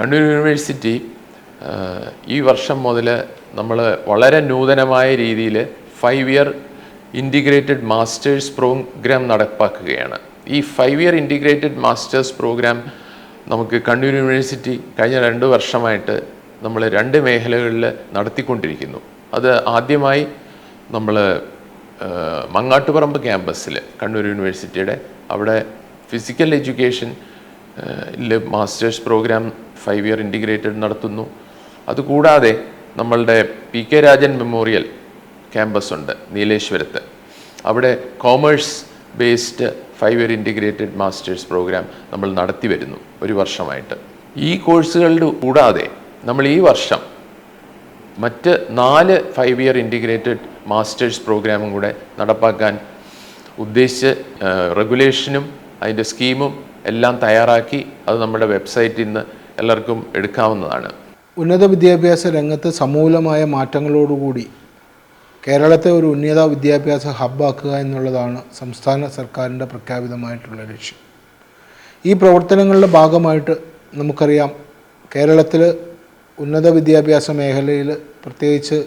Kannur university ഈ വർഷം മുതൽ നമ്മൾ വളരെ നൂതനമായ രീതിയിൽ five year integrated masters program നടപ്പാക്കുകയാണ്. ഈ five year integrated masters program നമുക്ക് കണ്ണൂർ യൂണിവേഴ്സിറ്റി കഴിഞ്ഞ രണ്ട് വർഷമായിട്ട് നമ്മൾ രണ്ട് മേഖലകളിൽ നടത്തിക്കൊണ്ടിരിക്കുന്നു. അത് ആദ്യമായി നമ്മൾ മങ്ങാട്ടുപറമ്പ് ക്യാമ്പസിൽ കണ്ണൂർ യൂണിവേഴ്സിറ്റിയുടെ അവിടെ physical education masters program five year integrated നടത്തുന്നു. അതുകൂടാതെ നമ്മളുടെ P K Rajan memorial campus ഉണ്ട് നീലേശ്വരത്ത്. അവിടെ commerce based five year integrated masters program നമ്മൾ നടത്തി വരുന്നു ഒരു വർഷമായിട്ട്. ഈ കോഴ്സുകളുടെ കൂടാതെ നമ്മൾ ഈ വർഷം മറ്റ് നാല് ഫൈവ് ഇയർ ഇന്റിഗ്രേറ്റഡ് മാസ്റ്റേഴ്സ് പ്രോഗ്രാമും കൂടെ നടപ്പാക്കാൻ ഉദ്ദേശിച്ച് റെഗുലേഷനും അതിന്റെ സ്കീമും എല്ലാം തയ്യാറാക്കി അത് നമ്മുടെ വെബ്സൈറ്റിൽ നിന്ന് എല്ലാവർക്കും എടുക്കാവുന്നതാണ്. ഉന്നത വിദ്യാഭ്യാസ രംഗത്ത് സമൂലമായ മാറ്റങ്ങളോടുകൂടി കേരളത്തെ ഒരു ഉന്നത വിദ്യാഭ്യാസ ഹബ്ബാക്കുക എന്നുള്ളതാണ് സംസ്ഥാന സർക്കാരിന്റെ പ്രഖ്യാപിതമായിട്ടുള്ള ലക്ഷ്യം. ഈ പ്രവർത്തനങ്ങളുടെ ഭാഗമായിട്ട് നമുക്കറിയാം കേരളത്തിൽ ഉന്നത വിദ്യാഭ്യാസ മേഖലയിൽ പ്രത്യേകിച്ച്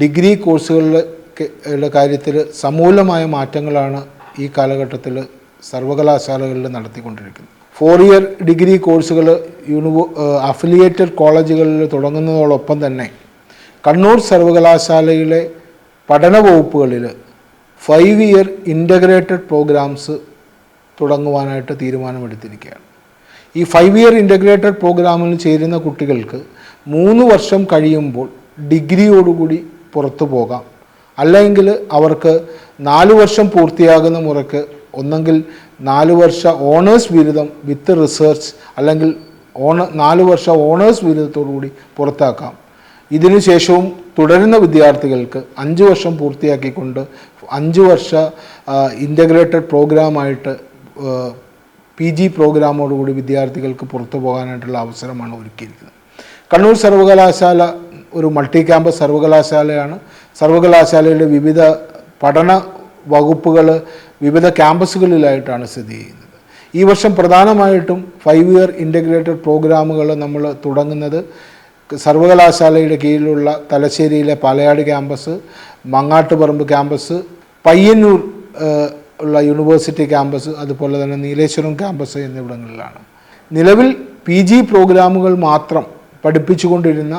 ഡിഗ്രി കോഴ്സുകളുടെ കാര്യത്തിൽ സമൂലമായ മാറ്റങ്ങളാണ് ഈ കാലഘട്ടത്തിൽ സർവകലാശാലകളിൽ നടത്തിക്കൊണ്ടിരിക്കുന്നത് ഫോർ ഇയർ ഡിഗ്രി കോഴ്സുകൾ യൂണിവോ അഫിലിയേറ്റഡ് കോളേജുകളിൽ തുടങ്ങുന്നതോടൊപ്പം തന്നെ കണ്ണൂർ സർവകലാശാലയിലെ പഠന വകുപ്പുകളിൽ ഫൈവ് ഇയർ ഇന്റഗ്രേറ്റഡ് പ്രോഗ്രാംസ് തുടങ്ങുവാനായിട്ട് തീരുമാനമെടുത്തിരിക്കുകയാണ്. ഈ ഫൈവ് ഇയർ ഇന്റഗ്രേറ്റഡ് പ്രോഗ്രാമിൽ ചേരുന്ന കുട്ടികൾക്ക് മൂന്ന് വർഷം കഴിയുമ്പോൾ ഡിഗ്രിയോടുകൂടി പുറത്തു പോകാം. അല്ലെങ്കിൽ അവർക്ക് നാല് വർഷം പൂർത്തിയാകുന്ന മുറയ്ക്ക് ഒന്നെങ്കിൽ നാല് വർഷ ഓണേഴ്സ് ബിരുദം വിത്ത് റിസർച്ച് അല്ലെങ്കിൽ ഓണ നാല് വർഷ ഓണേഴ്സ് ബിരുദത്തോടു കൂടി പുറത്താക്കാം. ഇതിനുശേഷവും തുടരുന്ന വിദ്യാർത്ഥികൾക്ക് അഞ്ച് വർഷം പൂർത്തിയാക്കിക്കൊണ്ട് അഞ്ച് വർഷ ഇന്റഗ്രേറ്റഡ് പ്രോഗ്രാമായിട്ട് പി ജി പ്രോഗ്രാമോടുകൂടി വിദ്യാർത്ഥികൾക്ക് പുറത്തു പോകാനായിട്ടുള്ള അവസരമാണ് ഒരുക്കിയിരിക്കുന്നത്. കണ്ണൂർ സർവകലാശാല ഒരു മൾട്ടി ക്യാമ്പസ് സർവകലാശാലയാണ്. സർവകലാശാലയുടെ വിവിധ പഠന വകുപ്പുകൾ വിവിധ ക്യാമ്പസുകളിലായിട്ടാണ് സ്ഥിതി ചെയ്യുന്നത്. ഈ വർഷം പ്രധാനമായിട്ടും ഫൈവ് ഇയർ ഇന്റഗ്രേറ്റഡ് പ്രോഗ്രാമുകൾ നമ്മൾ തുടങ്ങുന്നത് സർവകലാശാലയുടെ കീഴിലുള്ള തലശ്ശേരിയിലെ പാലയാട് ക്യാമ്പസ് മങ്ങാട്ടുപറമ്പ് ക്യാമ്പസ് പയ്യന്നൂർ ഉള്ള യൂണിവേഴ്സിറ്റി ക്യാമ്പസ് അതുപോലെ തന്നെ നീലേശ്വരം ക്യാമ്പസ് എന്നിവിടങ്ങളിലാണ്. നിലവിൽ പി പ്രോഗ്രാമുകൾ മാത്രം പഠിപ്പിച്ചുകൊണ്ടിരുന്ന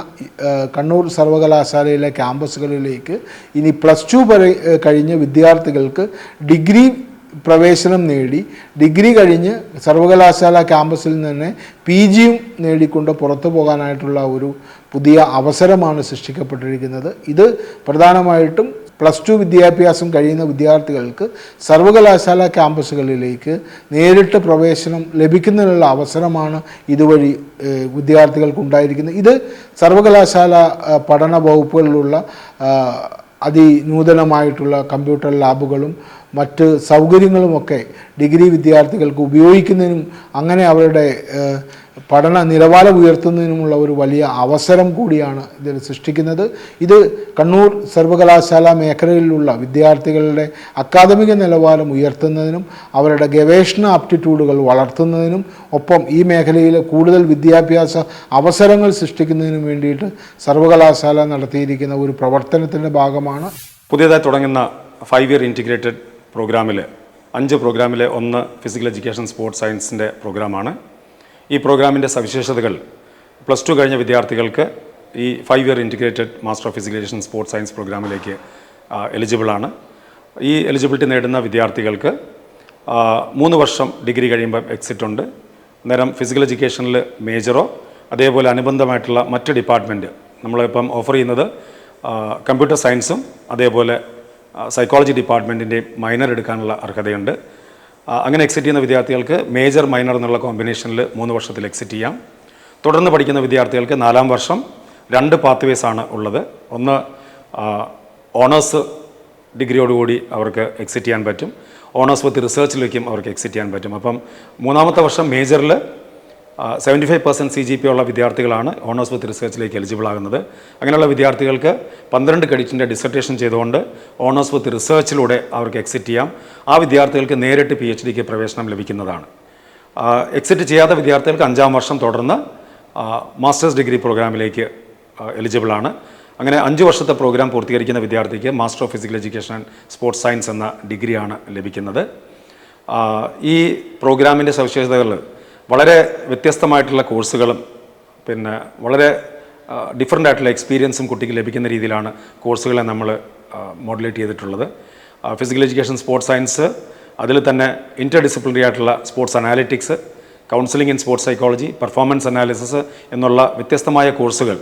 കണ്ണൂർ സർവകലാശാലയിലെ ക്യാമ്പസുകളിലേക്ക് ഇനി പ്ലസ് ടു കഴിഞ്ഞ വിദ്യാർത്ഥികൾക്ക് ഡിഗ്രി പ്രവേശനം നേടി ഡിഗ്രി കഴിഞ്ഞ് സർവകലാശാല ക്യാമ്പസിൽ നിന്ന് പി ജിയും നേടിക്കൊണ്ട് പുറത്തു പോകാനായിട്ടുള്ള ഒരു പുതിയ അവസരമാണ് സൃഷ്ടിക്കപ്പെട്ടിരിക്കുന്നത്. ഇത് പ്രധാനമായിട്ടും പ്ലസ് ടു വിദ്യാഭ്യാസം കഴിയുന്ന വിദ്യാർത്ഥികൾക്ക് സർവകലാശാല ക്യാമ്പസുകളിലേക്ക് നേരിട്ട് പ്രവേശനം ലഭിക്കുന്നതിനുള്ള അവസരമാണ് ഇതുവഴി വിദ്യാർത്ഥികൾക്ക് ഉണ്ടായിരിക്കുന്നത് ഇത് സർവകലാശാല പഠന വകുപ്പുകളിലുള്ള അതിനൂതനമായിട്ടുള്ള കമ്പ്യൂട്ടർ ലാബുകളും മറ്റ് സൗകര്യങ്ങളുമൊക്കെ ഡിഗ്രി വിദ്യാർത്ഥികൾക്ക് ഉപയോഗിക്കുന്നതിനും അങ്ങനെ അവരുടെ പഠന നിലവാരം ഉയർത്തുന്നതിനുമുള്ള ഒരു വലിയ അവസരം കൂടിയാണ് ഇതിൽ സൃഷ്ടിക്കുന്നത്. ഇത് കണ്ണൂർ സർവകലാശാല മേഖലയിലുള്ള വിദ്യാർത്ഥികളുടെ അക്കാദമിക നിലവാരം ഉയർത്തുന്നതിനും അവരുടെ ഗവേഷണ ആപ്റ്റിറ്റ്യൂഡുകൾ വളർത്തുന്നതിനും ഒപ്പം ഈ മേഖലയിൽ കൂടുതൽ വിദ്യാഭ്യാസ അവസരങ്ങൾ സൃഷ്ടിക്കുന്നതിനും വേണ്ടിയിട്ട് സർവകലാശാല നടത്തിയിരിക്കുന്ന ഒരു പ്രവർത്തനത്തിന്റെ ഭാഗമാണ്. പുതിയതായി തുടങ്ങുന്ന ഫൈവ് ഇയർ ഇന്റിഗ്രേറ്റഡ് പ്രോഗ്രാമിൽ അഞ്ച് പ്രോഗ്രാമിലെ ഒന്ന് ഫിസിക്കൽ എഡ്യൂക്കേഷൻ സ്പോർട്സ് സയൻസിന്റെ പ്രോഗ്രാമാണ് ഈ പ്രോഗ്രാമിന്റെ സവിശേഷതകൾ. പ്ലസ് ടു കഴിഞ്ഞ വിദ്യാർത്ഥികൾക്ക് ഈ five year integrated master of physical education sports science പ്രോഗ്രാമിലേക്ക് എലിജിബിളാണ് ഈ എലിജിബിലിറ്റി നേടുന്ന വിദ്യാർത്ഥികൾക്ക് മൂന്ന് വർഷം ഡിഗ്രി കഴിയുമ്പം എക്സിറ്റ് ഉണ്ട്. നേരം ഫിസിക്കൽ എഡ്യൂക്കേഷനിൽ മേജറോ അതേപോലെ അനുബന്ധമായിട്ടുള്ള മറ്റ് ഡിപ്പാർട്ട്മെന്റ് നമ്മളിപ്പം ഓഫർ ചെയ്യുന്നത് കമ്പ്യൂട്ടർ സയൻസും അതേപോലെ സൈക്കോളജി ഡിപ്പാർട്ട്മെന്റിന്റെയും മൈനർ എടുക്കാനുള്ള അർഹതയുണ്ട്. അങ്ങനെ എക്സിറ്റ് ചെയ്യുന്ന വിദ്യാർത്ഥികൾക്ക് മേജർ മൈനർ എന്നുള്ള കോമ്പിനേഷനിൽ മൂന്ന് വർഷത്തിൽ എക്സിറ്റ് ചെയ്യാം. തുടർന്ന് പഠിക്കുന്ന വിദ്യാർത്ഥികൾക്ക് നാലാം വർഷം രണ്ട് പാത്വേസ് ആണ് ഉള്ളത്. ഒന്ന് ഓണേഴ്സ് ഡിഗ്രിയോടുകൂടി അവർക്ക് എക്സിറ്റ് ചെയ്യാൻ പറ്റും. ഓണേഴ്സ് വിത്ത് റിസർച്ചിലേക്കും അവർക്ക് എക്സിറ്റ് ചെയ്യാൻ പറ്റും. അപ്പം മൂന്നാമത്തെ വർഷം മേജറിൽ seventy five percent C G P ഉള്ള വിദ്യാർത്ഥികളാണ് ഓണേഴ്സ് വിത്ത് റിസർച്ചിലേക്ക് എലിജിബിൾ ആകുന്നത്. അങ്ങനെയുള്ള വിദ്യാർത്ഥികൾക്ക് പന്ത്രണ്ട് ക്രെഡിറ്റിന്റെ ഡിസർട്ടേഷൻ ചെയ്തുകൊണ്ട് ഓണേഴ്സ് വിത്ത് റിസർച്ചിലൂടെ അവർക്ക് എക്സിറ്റ് ചെയ്യാം. ആ വിദ്യാർത്ഥികൾക്ക് നേരിട്ട് പി എച്ച് ഡിക്ക് പ്രവേശനം ലഭിക്കുന്നതാണ്. എക്സിറ്റ് ചെയ്യാത്ത വിദ്യാർത്ഥികൾക്ക് അഞ്ചാം വർഷം തുടർന്ന് മാസ്റ്റേഴ്സ് ഡിഗ്രി പ്രോഗ്രാമിലേക്ക് എലിജിബിൾ ആണ്. അങ്ങനെ അഞ്ച് വർഷത്തെ പ്രോഗ്രാം പൂർത്തീകരിക്കുന്ന വിദ്യാർത്ഥിക്ക് master of physical education and sports science എന്ന ഡിഗ്രിയാണ് ലഭിക്കുന്നത്. ഈ പ്രോഗ്രാമിന്റെ സവിശേഷതകൾ വളരെ വ്യത്യസ്തമായിട്ടുള്ള കോഴ്സുകളും പിന്നെ വളരെ ഡിഫറെന്റ് ആയിട്ടുള്ള എക്സ്പീരിയൻസും കുട്ടിക്ക് ലഭിക്കുന്ന രീതിയിലാണ് കോഴ്സുകളെ നമ്മൾ മോഡുലേറ്റ് ചെയ്തിട്ടുള്ളത്. ഫിസിക്കൽ എഡ്യൂക്കേഷൻ സ്പോർട്സ് സയൻസ് അതിൽ തന്നെ ഇന്റർ ഡിസിപ്ലിനറി ആയിട്ടുള്ള sports analytics counselling in sports psychology performance analysis എന്നുള്ള വ്യത്യസ്തമായ കോഴ്സുകൾ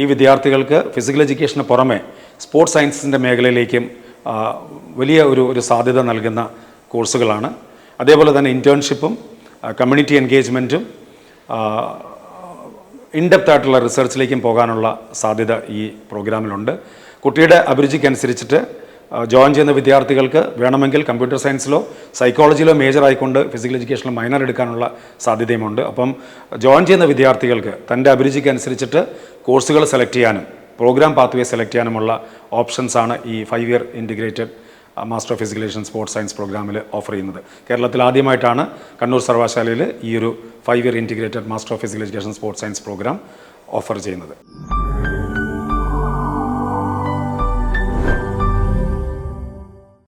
ഈ വിദ്യാർത്ഥികൾക്ക് ഫിസിക്കൽ എഡ്യൂക്കേഷന് പുറമെ സ്പോർട്സ് സയൻസിന്റെ മേഖലയിലേക്കും വലിയ ഒരു ഒരു സാധ്യത നൽകുന്ന കോഴ്സുകളാണ്. അതേപോലെ തന്നെ ഇന്റേൺഷിപ്പും കമ്മ്യൂണിറ്റി എൻഗേജ്മെന്റും ഇൻഡെപ്ത് ആയിട്ടുള്ള റിസർച്ചിലേക്കും പോകാനുള്ള സാധ്യത ഈ പ്രോഗ്രാമിലുണ്ട്. കുട്ടിയുടെ അഭിരുചിക്കനുസരിച്ചിട്ട് ജോയിൻ ചെയ്യുന്ന വിദ്യാർത്ഥികൾക്ക് വേണമെങ്കിൽ കമ്പ്യൂട്ടർ സയൻസിലോ സൈക്കോളജിയിലോ മേജർ ആയിക്കൊണ്ട് ഫിസിക്കൽ എഡ്യൂക്കേഷനിൽ മൈനർ എടുക്കാനുള്ള സാധ്യതയുമുണ്ട്. അപ്പം ജോയിൻ ചെയ്യുന്ന വിദ്യാർത്ഥികൾക്ക് തന്റെ അഭിരുചിക്കനുസരിച്ചിട്ട് കോഴ്സുകൾ സെലക്ട് ചെയ്യാനും പ്രോഗ്രാം പാത്വേ സെലക്ട് ചെയ്യാനുമുള്ള ഓപ്ഷൻസാണ് ഈ five year integrated master of physical education sports science പ്രോഗ്രാമിൽ ഓഫർ ചെയ്യുന്നത്. കേരളത്തിൽ ആദ്യമായിട്ടാണ് കണ്ണൂർ സർവകലാശാലയിൽ ഈ ഒരു five year integrated master of physical education sports science program offer ചെയ്യുന്നത്.